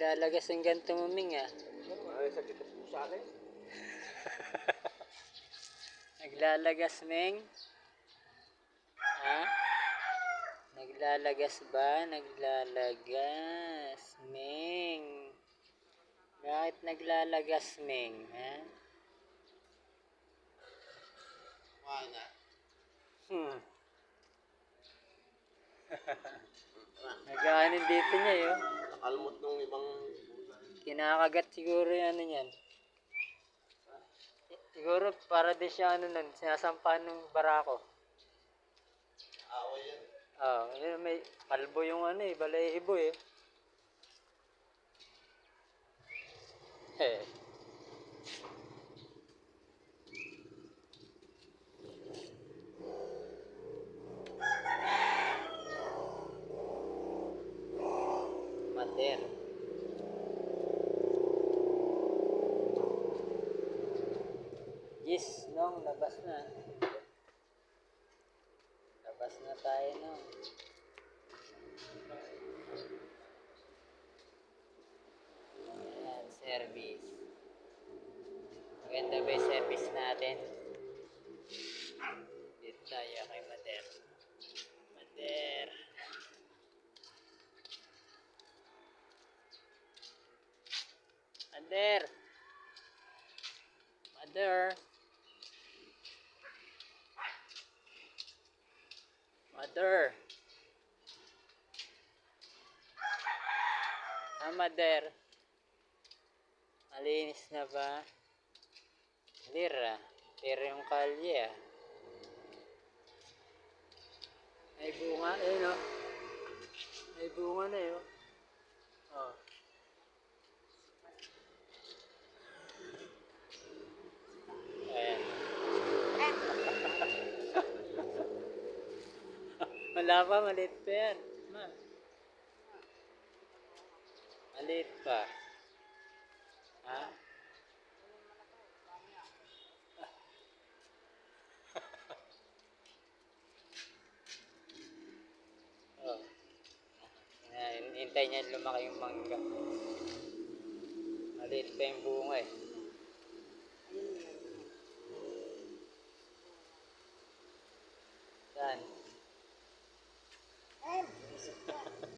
Naglalagas ang ganito muming ah. Ay, sakit na po sa akin. Naglalagas, Meng? Ha? Naglalagas ba? Naglalagas, Meng. Bakit naglalagas, Meng? Ha? Wala. Hmm. Nagaanin dito niya yun. Nakalmot nung ibang... Kinakagat siguro yung ano niyan. Siguro para din siya ano nun, sinasampahan ng barako. Away yan. Ah, yun, may kalbo yung ano eh, balahibo eh. Eh. Mater. Yes, nong labas na. Labas na tayo nong. Ayan, service. Maganda ba yung service natin? Dito tayo kay Mater. Mater. Mater. Mother. Mother. Ah, Mother. Malinis na ba? Lira. Pero yung kalye ah. May bunga eh no. May bunga na yun. Oh. Ayan. Wala pa, maliit pa yan. Ma. Maliit pa. Ha? oh. Hintay niya lumaki yung mangga. Maliit pa yung bunga eh.